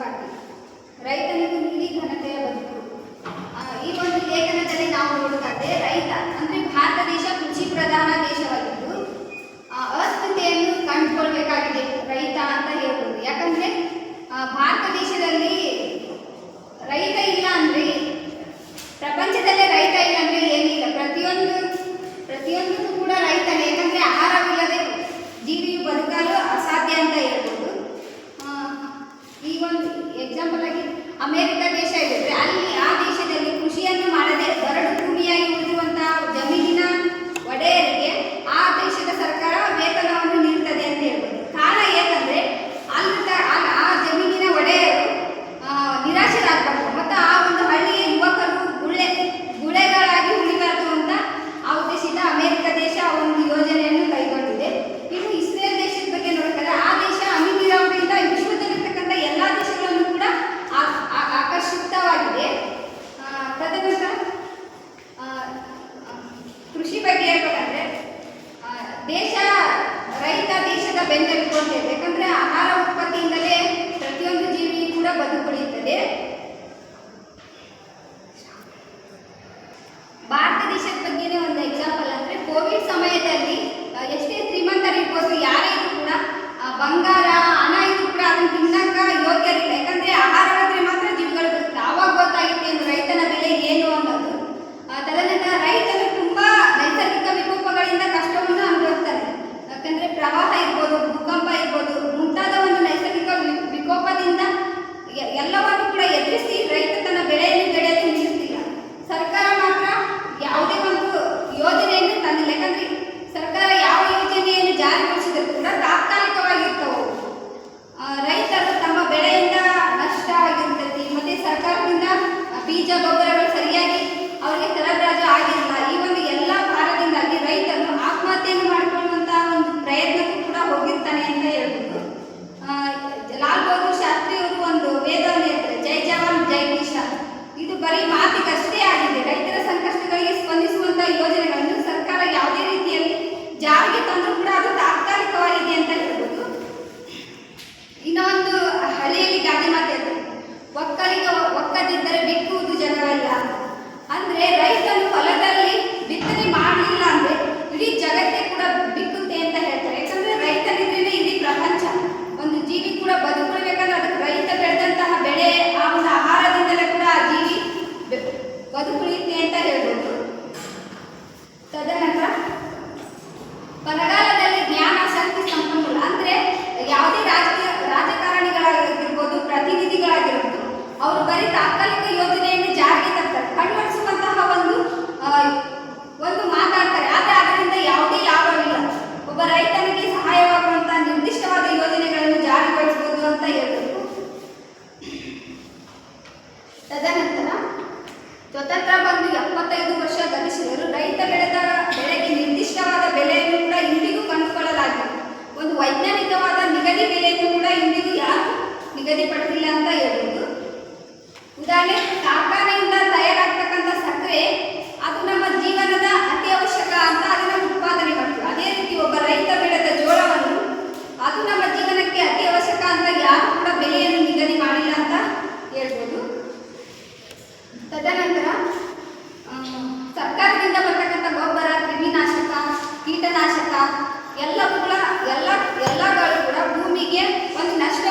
ಪಾಟೀಲ್ ರೈತನಿಗೆ ನೀಡಿ ಘನತೆಯ ಬದುಕು. ಈ ಒಂದು ಲೇಖನದಲ್ಲಿ ನಾವು ನೋಡೋದಾದ್ರೆ ರೈತ, ಅಂದ್ರೆ ಭಾರತ ದೇಶ ಕೃಷಿ ಪ್ರಧಾನ अमेरिका देश अली ಯಾರೇ ಕೂಡ ಬಂಗಾರ ಎಲ್ಲ ಎಲ್ಲ ಎಲ್ಲಗಳು ಕೂಡ ಭೂಮಿಗೆ ಒಂದು ನಷ್ಟ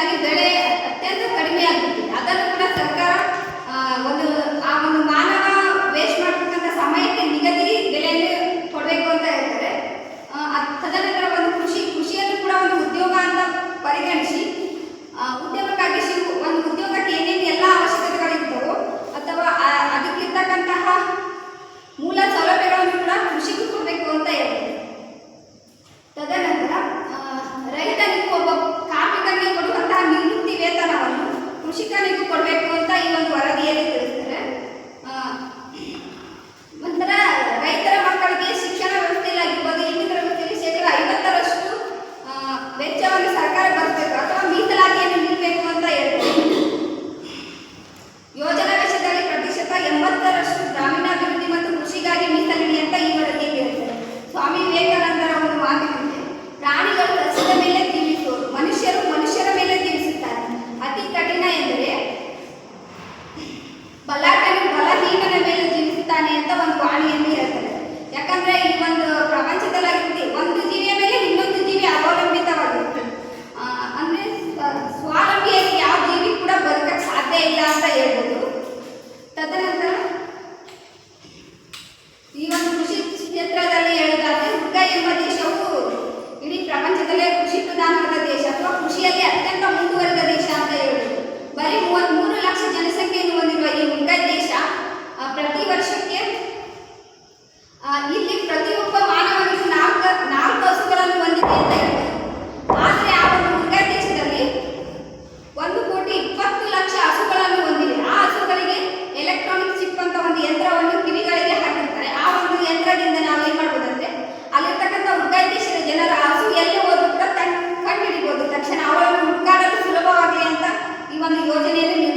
ಇದಾಗಿದ್ದಾಳೆ இல்லாத எழுதும் ಈ